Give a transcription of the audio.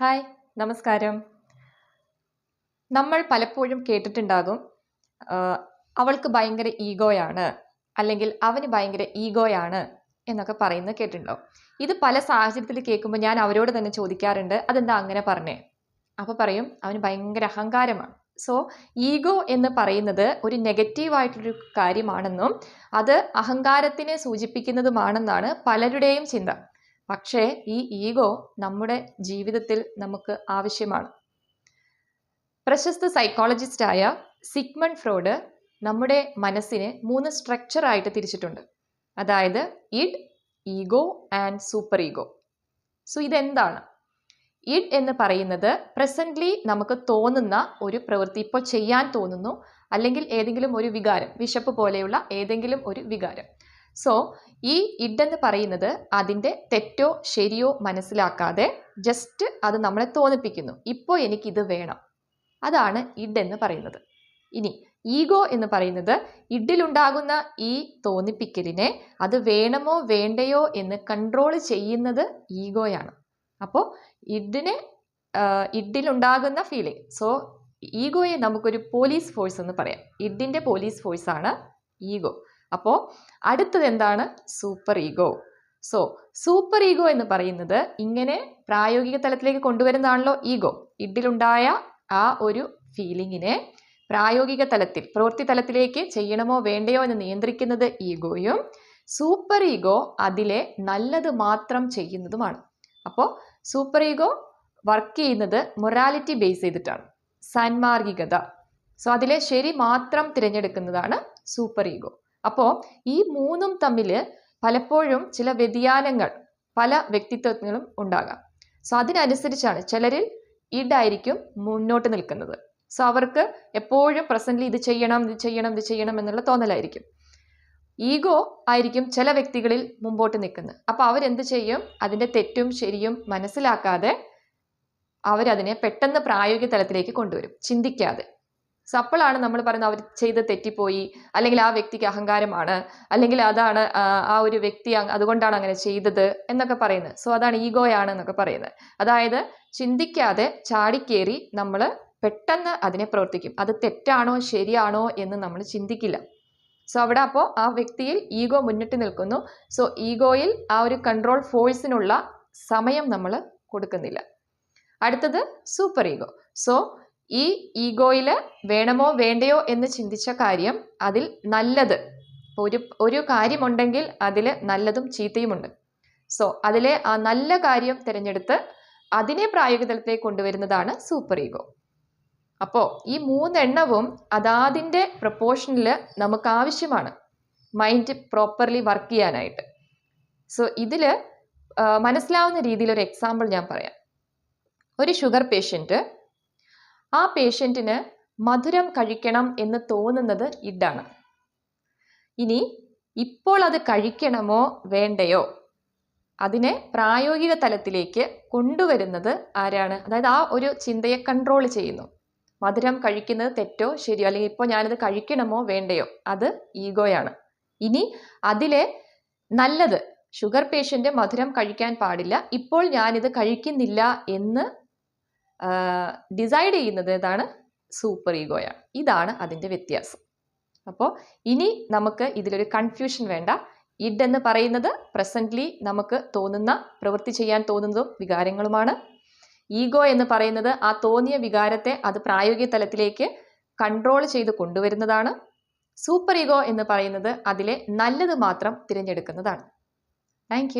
Hi നമസ്കാരം. നമ്മൾ പലപ്പോഴും കേട്ടിട്ടുണ്ടാകും അവൾക്ക് ഭയങ്കര ഈഗോയാണ് അല്ലെങ്കിൽ അവന് ഭയങ്കര ഈഗോയാണ് എന്നൊക്കെ പറയുന്നത് കേട്ടിട്ടുണ്ടാവും. ഇത് പല സാഹചര്യത്തിൽ കേൾക്കുമ്പോൾ ഞാൻ അവരോട് തന്നെ ചോദിക്കാറുണ്ട് അതെന്താ അങ്ങനെ പറഞ്ഞേ? അപ്പോൾ പറയും അവന് ഭയങ്കര അഹങ്കാരമാണ്. സോ ഈഗോ എന്ന് പറയുന്നത് ഒരു നെഗറ്റീവായിട്ടൊരു കാര്യമാണെന്നും അത് അഹങ്കാരത്തിനെ സൂചിപ്പിക്കുന്നതുമാണെന്നാണ് പലരുടെയും ചിന്ത. പക്ഷേ ഈ ഈഗോ നമ്മുടെ ജീവിതത്തിൽ നമുക്ക് ആവശ്യമാണ്. പ്രശസ്ത സൈക്കോളജിസ്റ്റായ സിഗ്മൺ ഫ്രോഡ് നമ്മുടെ മനസ്സിനെ മൂന്ന് സ്ട്രക്ചറായിട്ട് തിരിച്ചിട്ടുണ്ട്. അതായത് id ego and super ego. So ഇതെന്താണ്? ഇഡ് എന്ന് പറയുന്നത് പ്രസന്റ്ലി നമുക്ക് തോന്നുന്ന ഒരു പ്രവൃത്തി ഇപ്പോൾ ചെയ്യാൻ തോന്നുന്നു അല്ലെങ്കിൽ ഏതെങ്കിലും ഒരു വികാരം വിശപ്പ് പോലെയുള്ള ഏതെങ്കിലും ഒരു വികാരം. സോ ഈ ഇഡ് എന്ന് പറയുന്നത് അതിന്റെ തെറ്റോ ശരിയോ മനസ്സിലാക്കാതെ ജസ്റ്റ് അത് നമ്മളെ തോന്നിപ്പിക്കുന്നു. ഇപ്പോൾ എനിക്കിത് വേണം. അതാണ് ഇഡ് എന്ന് പറയുന്നത്. ഇനി ഈഗോ എന്ന് പറയുന്നത് ഇഡിലുണ്ടാകുന്ന ഈ തോന്നിപ്പിക്കലിനെ അത് വേണമോ വേണ്ടയോ എന്ന് കൺട്രോൾ ചെയ്യുന്നത് ഈഗോയാണ്. അപ്പോൾ ഇഡിനെ ഇഡിലുണ്ടാകുന്ന ഫീലിംഗ് സോ ഈഗോയെ നമുക്കൊരു പോലീസ് ഫോഴ്സ് എന്ന് പറയാം. ഇഡിന്റെ പോലീസ് ഫോഴ്സാണ് ഈഗോ. അപ്പോൾ അടുത്തത് എന്താണ്? Super ego so super ego എന്ന് പറയുന്നത് ഇങ്ങനെ പ്രായോഗിക തലത്തിലേക്ക് കൊണ്ടുവരുന്നതാണല്ലോ ഈഗോ ഇഡിലുണ്ടായ ആ ഒരു ഫീലിങ്ങിനെ പ്രായോഗിക തലത്തിൽ പ്രവൃത്തി തലത്തിലേക്ക് ചെയ്യണമോ വേണ്ടയോ എന്ന് നിയന്ത്രിക്കുന്നത് ഈഗോയും സൂപ്പർ ഈഗോ അതിലെ നല്ലത് മാത്രം ചെയ്യുന്നതുമാണ്. അപ്പോൾ സൂപ്പർ ഈഗോ വർക്ക് ചെയ്യുന്നത് മൊറാലിറ്റി ബേസ് ചെയ്തിട്ടാണ്. സാൻമാർഗികത സോ അതിലെ ശരി മാത്രം തിരഞ്ഞെടുക്കുന്നതാണ് സൂപ്പർ ഈഗോ അപ്പോൾ ഈ മൂന്നും തമ്മിൽ പലപ്പോഴും ചില വ്യതിയാനങ്ങൾ പല വ്യക്തിത്വങ്ങളും ഉണ്ടാകാം. സോ അതിനനുസരിച്ചാണ് ചിലരിൽ ഇടായിരിക്കും മുന്നോട്ട് നിൽക്കുന്നത്. സോ അവർക്ക് എപ്പോഴും പ്രസന്റ്ലി ഇത് ചെയ്യണം ഇത് ചെയ്യണം ഇത് ചെയ്യണം എന്നുള്ള തോന്നലായിരിക്കും. ഈഗോ ആയിരിക്കും ചില വ്യക്തികളിൽ മുമ്പോട്ട് നിൽക്കുന്നത്. അപ്പോൾ അവരെന്ത് ചെയ്യും? അതിന്റെ തെറ്റും ശരിയും മനസ്സിലാക്കാതെ അവരതിനെ പെട്ടെന്ന് പ്രായോഗിക തലത്തിലേക്ക് കൊണ്ടുവരും. ചിന്തിക്കാതെ. സോ അപ്പോഴാണ് നമ്മൾ പറയുന്നത് അവർ ചെയ്ത് തെറ്റിപ്പോയി അല്ലെങ്കിൽ ആ വ്യക്തിക്ക് അഹങ്കാരമാണ് അല്ലെങ്കിൽ അതാണ് ആ, ഒരു വ്യക്തി അതുകൊണ്ടാണ് അങ്ങനെ ചെയ്തത് എന്നൊക്കെ പറയുന്നത്. സോ അതാണ് ഈഗോയാണ് എന്നൊക്കെ പറയുന്നത്. അതായത് ചിന്തിക്കാതെ ചാടിക്കേറി നമ്മൾ പെട്ടെന്ന് അതിനെ പ്രവർത്തിക്കും. അത് തെറ്റാണോ ശരിയാണോ എന്ന് നമ്മൾ ചിന്തിക്കില്ല. സോ അവിടെ അപ്പോൾ ആ വ്യക്തിയിൽ ഈഗോ മുന്നിട്ട് നിൽക്കുന്നു. സോ ഈഗോയിൽ ആ ഒരു കൺട്രോൾ ഫോഴ്സിനുള്ള സമയം നമ്മൾ കൊടുക്കുന്നില്ല. അടുത്തത് സൂപ്പർ ഈഗോ സോ ഈ ഈഗോയിൽ വേണമോ വേണ്ടയോ എന്ന് ചിന്തിച്ച കാര്യം അതിൽ നല്ലത്. ഒരു ഒരു കാര്യമുണ്ടെങ്കിൽ അതിൽ നല്ലതും ചീത്തയുമുണ്ട്. സോ അതിലെ ആ നല്ല കാര്യം തിരഞ്ഞെടുത്ത് അതിനെ പ്രായോഗികതലത്തെ കൊണ്ടുവരുന്നതാണ് സൂപ്പർ ഈഗോ. അപ്പോൾ ഈ മൂന്നെണ്ണവും അതാതിന്റെ പ്രപ്പോർഷനിൽ നമുക്ക് ആവശ്യമാണ്. മൈൻഡ് പ്രോപ്പർലി വർക്ക് ചെയ്യാനായിട്ട്. സോ ഇതിൽ മനസ്സിലാവുന്ന രീതിയിൽ ഒരു എക്സാമ്പിൾ ഞാൻ പറയാം. ഒരു ഷുഗർ പേഷ്യന്റ് ആ പേഷ്യന്റിന് മധുരം കഴിക്കണം എന്ന് തോന്നുന്നത് ഇഡാണ് ഇനി ഇപ്പോൾ അത് കഴിക്കണമോ വേണ്ടയോ? അതിനെ പ്രായോഗിക തലത്തിലേക്ക് കൊണ്ടുവരുന്നത് ആരാണ്? അതായത് ആ ഒരു ചിന്തയെ കൺട്രോൾ ചെയ്യുന്നു. മധുരം കഴിക്കുന്നത് തെറ്റോ ശരിയോ? അല്ലെങ്കിൽ ഇപ്പോൾ ഞാനത് കഴിക്കണമോ വേണ്ടയോ? അത് ഈഗോയാണ് ഇനി അതിലെ നല്ലത് ഷുഗർ പേഷ്യന്റ് മധുരം കഴിക്കാൻ പാടില്ല. ഇപ്പോൾ ഞാനിത് കഴിക്കുന്നില്ല എന്ന് ഡിസൈഡ് ചെയ്യുന്നത് ഏതാണ്? സൂപ്പർ ഈഗോയാണ് ഇതാണ് അതിന്റെ വ്യത്യാസം. അപ്പോൾ ഇനി നമുക്ക് ഇതിലൊരു കൺഫ്യൂഷൻ വേണ്ട. ഇഡ് എന്ന് പറയുന്നത് പ്രസന്റ്ലി നമുക്ക് തോന്നുന്ന പ്രവൃത്തി ചെയ്യാൻ തോന്നുന്നതും വികാരങ്ങളുമാണ്. ഈഗോ എന്ന് പറയുന്നത് ആ തോന്നിയ വികാരത്തെ അത് പ്രായോഗിക തലത്തിലേക്ക് കൺട്രോൾ ചെയ്ത് കൊണ്ടുവരുന്നതാണ്. സൂപ്പർ ഈഗോ എന്ന് പറയുന്നത് അതിലെ നല്ലത് മാത്രം തിരഞ്ഞെടുക്കുന്നതാണ്. താങ്ക്